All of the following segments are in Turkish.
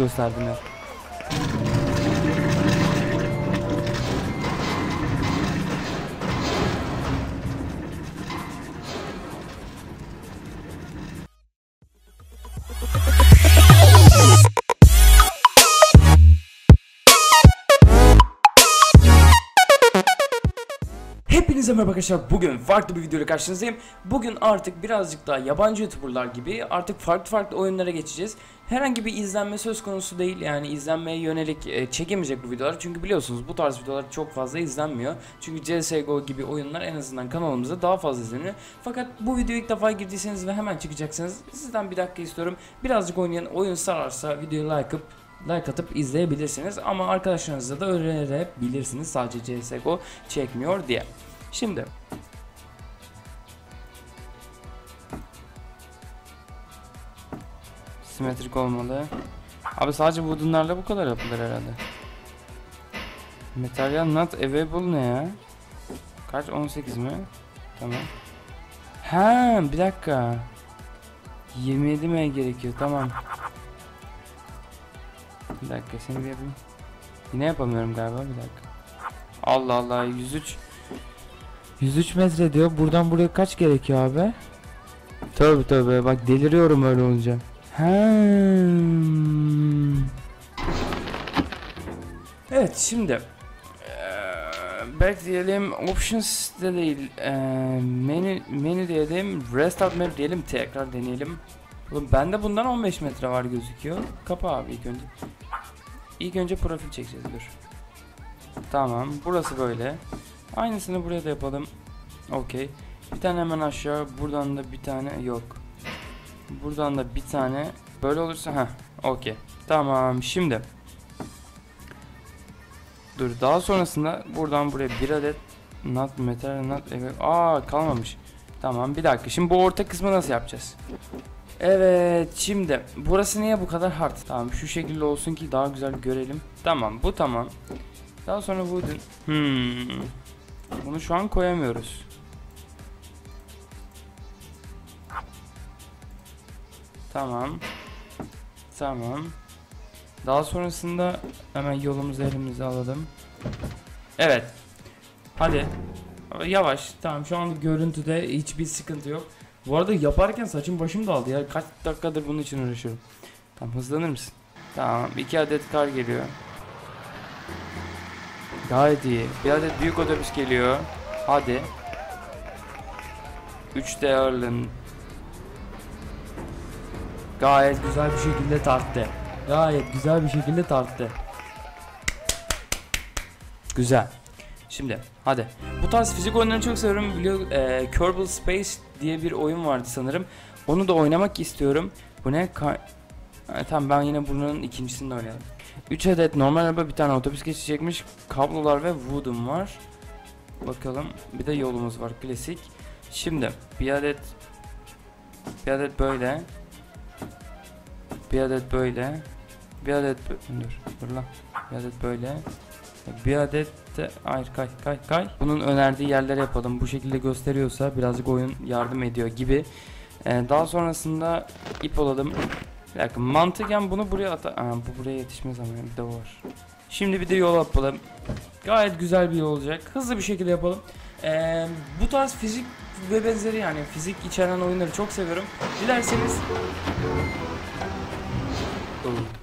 gösterdiler. Hepinize merhaba arkadaşlar. Bugün farklı bir videoyla karşınızdayım. Bugün artık birazcık daha yabancı YouTuber'lar gibi artık farklı farklı oyunlara geçeceğiz. Herhangi bir izlenme söz konusu değil. Yani izlenmeye yönelik e, çekemeyecek bu videolar. Çünkü biliyorsunuz bu tarz videolar çok fazla izlenmiyor. Çünkü CSGO gibi oyunlar en azından kanalımızda daha fazla izleniyor. Fakat bu videoya ilk defa girdiyseniz ve hemen çıkacaksınız. Sizden bir dakika istiyorum. Birazcık oynayan oyun sararsa videoyu like atıp like atıp izleyebilirsiniz ama arkadaşlarınızla da öğrenebilirsiniz sadece CSGO çekmiyor diye. Şimdi simetrik olmalı. Abi sadece wooden'larla bu kadar yapılır herhalde. Material not available ne ya? Kaç 18 mi? Tamam. Ha bir dakika. 27 mi gerekiyor tamam. Bir dakika seni bir yapayım. Yine yapamıyorum galiba bir dakika. Allah Allah 103 103 metre diyor. Buradan buraya kaç gerekiyor abi? Tövbe tövbe bak deliriyorum öyle olunca. Hmm. Evet şimdi eee, back diyelim options de değil eee, menü menü diyelim restart map diyelim tekrar deneyelim. Oğlum bende bundan 15 metre var gözüküyor. Kapa abi ilk önce. İlk önce profil çekeceğiz dur. Tamam burası böyle. Aynısını buraya da yapalım. Okey. Bir tane hemen aşağı. Buradan da bir tane yok. Buradan da bir tane. Böyle olursa ha. Okey. Tamam. Şimdi. Dur daha sonrasında buradan buraya bir adet not metal not evet. Aa kalmamış. Tamam bir dakika. Şimdi bu orta kısmı nasıl yapacağız? Evet şimdi burası niye bu kadar hard? Tamam şu şekilde olsun ki daha güzel görelim. Tamam bu tamam. Daha sonra wooden. Hmm. Bunu şu an koyamıyoruz. Tamam. Tamam. Daha sonrasında hemen yolumuzu elimize alalım. Evet. Hadi. Yavaş. Tamam şu an görüntüde hiçbir sıkıntı yok. Bu arada yaparken saçım başım daldı ya. Kaç dakikadır bunun için uğraşıyorum. Tamam hızlanır mısın? Tamam. iki adet kar geliyor. Gayet iyi. Bir adet büyük otobüs geliyor. Hadi. 3 ağırlığın. Gayet güzel bir şekilde tarttı. Gayet güzel bir şekilde tarttı. Güzel. Şimdi hadi. Bu tarz fizik oyunlarını çok seviyorum. Biliyor, e, Kerbal Space diye bir oyun vardı sanırım. Onu da oynamak istiyorum. Bu ne? Ka e, tamam ben yine bunun ikincisini de oynayalım. 3 adet normal araba bir tane otobüs geçecekmiş. Kablolar ve wooden var. Bakalım. Bir de yolumuz var klasik. Şimdi bir adet bir adet böyle. Bir adet böyle. Bir adet dur dur lan. Bir adet böyle. Bir adet de hayır kay kay kay. Bunun önerdiği yerlere yapalım. Bu şekilde gösteriyorsa birazcık oyun yardım ediyor gibi. Ee, daha sonrasında ip olalım. Bir dakika mantıken bunu buraya ata... Bu buraya yetişmez ama bir de o var. Şimdi bir de yol yapalım. Gayet güzel bir yol olacak. Hızlı bir şekilde yapalım. Ee, bu tarz fizik ve benzeri yani fizik içeren oyunları çok seviyorum. Dilerseniz... Oo.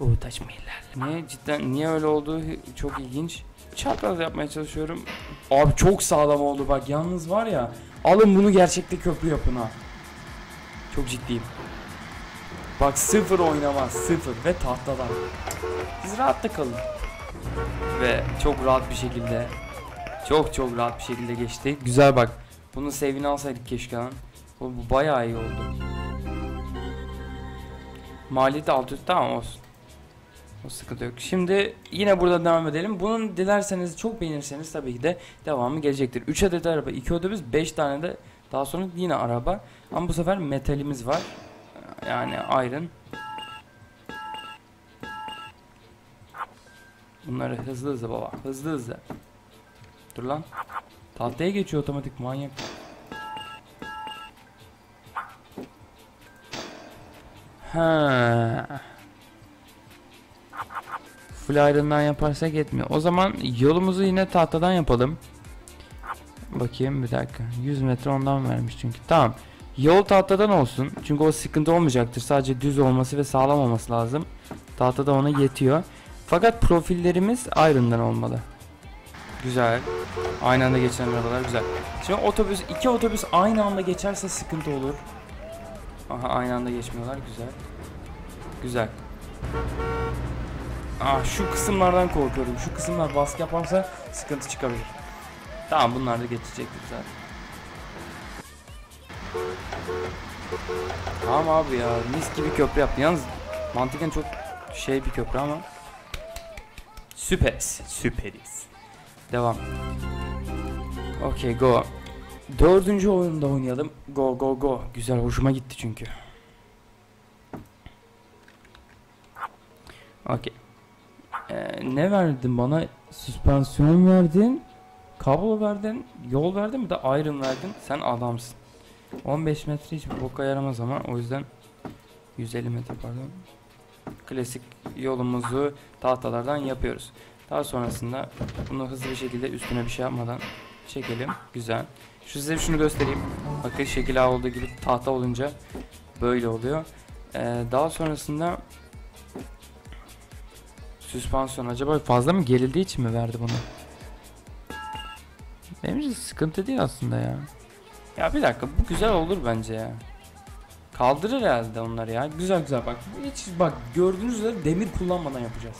Oo taş mı ilerle? Niye cidden niye öyle olduğu çok ilginç. Çapraz yapmaya çalışıyorum. Abi çok sağlam oldu bak yalnız var ya. Alın bunu gerçekte köprü yapın ha. Çok ciddiyim. Bak sıfır oynamaz sıfır ve tahtadan. Siz rahatta kalın. Ve çok rahat bir şekilde çok çok rahat bir şekilde geçti. Güzel bak. Bunun sevini alsaydık keşke lan. Bu, bu bayağı iyi oldu. Maliyeti alt üst tamam olsun. O sıkıntı yok. Şimdi yine burada devam edelim. Bunun dilerseniz çok beğenirseniz tabii ki de devamı gelecektir. 3 adet araba, 2 otobüs, 5 tane de daha sonra yine araba. Ama bu sefer metalimiz var. Yani iron. Bunları hızlı hızlı baba. Hızlı hızlı. Dur lan. Tahtaya geçiyor otomatik manyak. Ha. Full iron'dan yaparsak etmiyor. O zaman yolumuzu yine tahtadan yapalım. Bakayım bir dakika. 100 metre ondan vermiş çünkü. Tamam. Yol tahtadan olsun. Çünkü o sıkıntı olmayacaktır. Sadece düz olması ve sağlam olması lazım. Tahtada ona yetiyor. Fakat profillerimiz iron'dan olmalı. Güzel. Aynı anda geçen arabalar güzel. Şimdi otobüs, iki otobüs aynı anda geçerse sıkıntı olur. Aha aynı anda geçmiyorlar. Güzel. Güzel. Ah şu kısımlardan korkuyorum. Şu kısımlar baskı yaparsa sıkıntı çıkabilir. Tamam bunlar da geçecektir zaten. Tamam abi ya mis gibi köprü yaptı. Yalnız mantıken çok şey bir köprü ama süperiz. Süperiz. Devam. Okey go. Dördüncü oyunda oynayalım. Go go go. Güzel hoşuma gitti çünkü. Okey. Ee, ne verdin bana? Süspansiyon verdin. Kablo verdin. Yol verdin mi de iron verdin. Sen adamsın. 15 metre hiçbir boka yaramaz ama o yüzden 150 metre pardon. Klasik yolumuzu tahtalardan yapıyoruz. Daha sonrasında bunu hızlı bir şekilde üstüne bir şey yapmadan çekelim. Güzel. Şu size şunu göstereyim. Bakın şekil A olduğu gibi tahta olunca böyle oluyor. Ee, daha sonrasında süspansiyon acaba fazla mı gerildiği için mi verdi bunu? Benim için sıkıntı değil aslında ya. Ya bir dakika bu güzel olur bence ya. Kaldırır herhalde onları ya. Güzel güzel bak. Hiç bak gördüğünüz üzere demir kullanmadan yapacağız.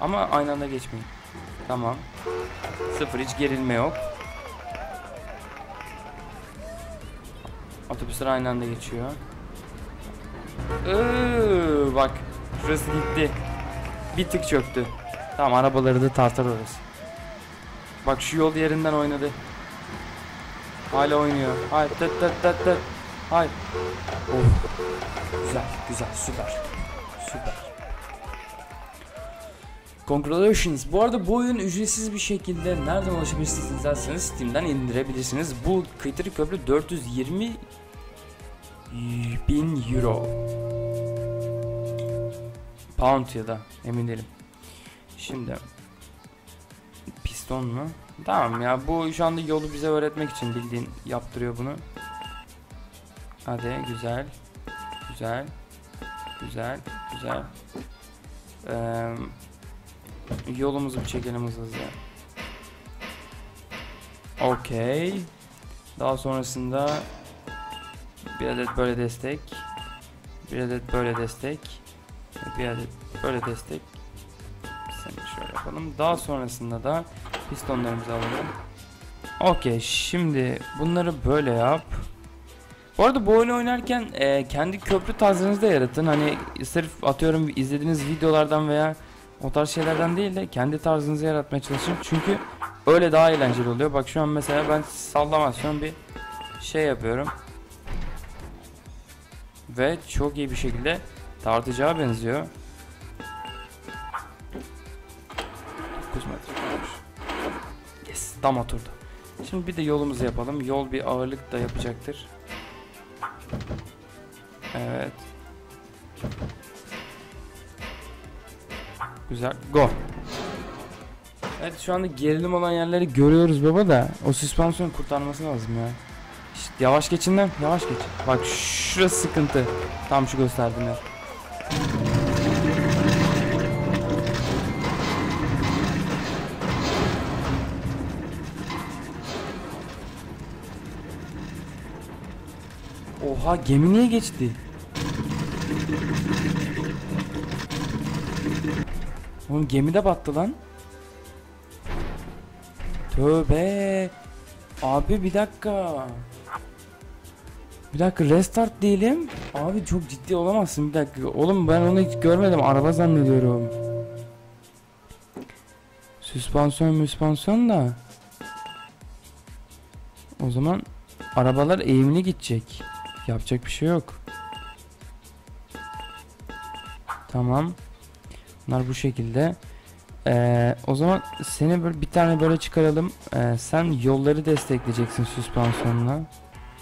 Ama aynı anda geçmeyin. Tamam. Sıfır hiç gerilme yok. Otobüsler aynı anda geçiyor. Iıı, bak şurası gitti. Bir tık çöktü. Tamam arabaları da tartar orası. Bak şu yol yerinden oynadı. Hala oynuyor. Hayır tıt tıt tıt tıt. Hayır. Oh. Güzel güzel süper. Süper. Congratulations. Bu arada bu oyun ücretsiz bir şekilde nereden ulaşabilirsiniz derseniz Steam'den indirebilirsiniz. Bu kıytırık köprü 420 bin euro. Pound ya da emin değilim. Şimdi piston mu? Tamam ya bu şu anda yolu bize öğretmek için bildiğin yaptırıyor bunu. Hadi güzel. Güzel. Güzel. Güzel. Ee, yolumuzu bir çekelim hızlı. Okey. Daha sonrasında bir adet böyle destek. Bir adet böyle destek. Bir adet böyle destek. Seni şöyle yapalım. Daha sonrasında da pistonlarımızı alalım. Okey şimdi bunları böyle yap. Bu arada bu oyunu oynarken e, kendi köprü tarzınızı da yaratın. Hani sırf atıyorum izlediğiniz videolardan veya o tarz şeylerden değil de kendi tarzınızı yaratmaya çalışın. Çünkü öyle daha eğlenceli oluyor. Bak şu an mesela ben sallamasyon bir şey yapıyorum. Ve çok iyi bir şekilde tartacağa benziyor. 9 metre kalmış. Yes tam oturdu. Şimdi bir de yolumuzu yapalım. Yol bir ağırlık da yapacaktır. Evet. Güzel. Go. Evet şu anda gerilim olan yerleri görüyoruz baba da o süspansiyon kurtarması lazım ya. İşte yavaş geçin lan. Yavaş geç. Bak şurası sıkıntı. Tam şu gösterdiğim yer. Oha gemi niye geçti? Oğlum gemi de battı lan. Tövbe. Abi bir dakika. Bir dakika restart diyelim. Abi çok ciddi olamazsın bir dakika. Oğlum ben onu hiç görmedim. Araba zannediyorum. Süspansiyon müspansiyon da. O zaman arabalar eğimli gidecek. Yapacak bir şey yok. Tamam. Bunlar bu şekilde. Ee, o zaman seni böyle bir tane böyle çıkaralım. Ee, sen yolları destekleyeceksin süspansiyonla.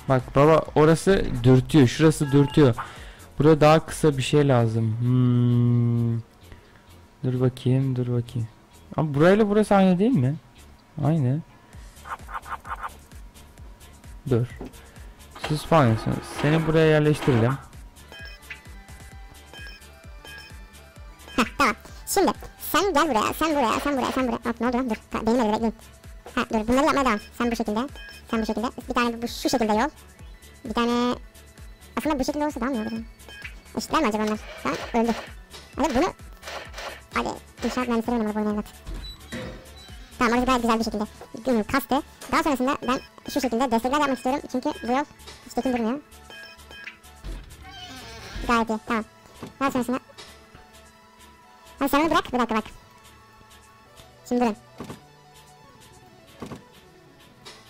Bak baba orası dürtüyor. Şurası dürtüyor. Burada daha kısa bir şey lazım. Hmm. Dur bakayım, dur bakayım. Ama burayla burası aynı değil mi? Aynı. Dur. Siz spawnlıyorsunuz. Seni buraya yerleştirelim. Heh tamam. Şimdi sen gel buraya, sen buraya, sen buraya, sen buraya. Ne oldu lan? Dur. Ta- Benim elimde bekleyin. Ha dur bunları yapmaya devam. Sen bu şekilde. Sen bu şekilde. Bir tane bu şu şekilde yol. Bir tane... Aslında bu şekilde olsa daha mı olur? Eşitler mi acaba onlar? An öldü. Hadi bunu... Hadi inşaat mühendisleri oynamalı bu oyunu evlat. Tamam orası gayet güzel bir şekilde kastı. Daha sonrasında ben şu şekilde destekler yapmak istiyorum. Çünkü bu yol hiç tekin durmuyor. Gayet iyi. Tamam. Daha sonrasında Hadi sen onu bırak. Bir dakika bak. Şimdi durun.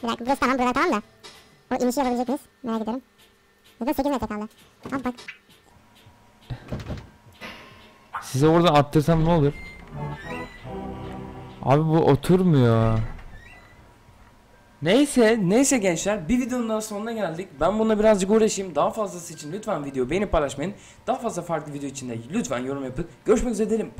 Bir dakika burası tamam. Buralar tamam da. O inişi yapabilecek miyiz? Merak ediyorum. Zaten 8 metre kaldı. Abi bak. Size oradan attırsam ne olur? Abi bu oturmuyor. Neyse, neyse gençler bir videonun daha sonuna geldik. Ben bununla birazcık uğraşayım. Daha fazlası için lütfen video beğenip paylaşmayın. Daha fazla farklı video için de lütfen yorum yapın. Görüşmek üzere derim.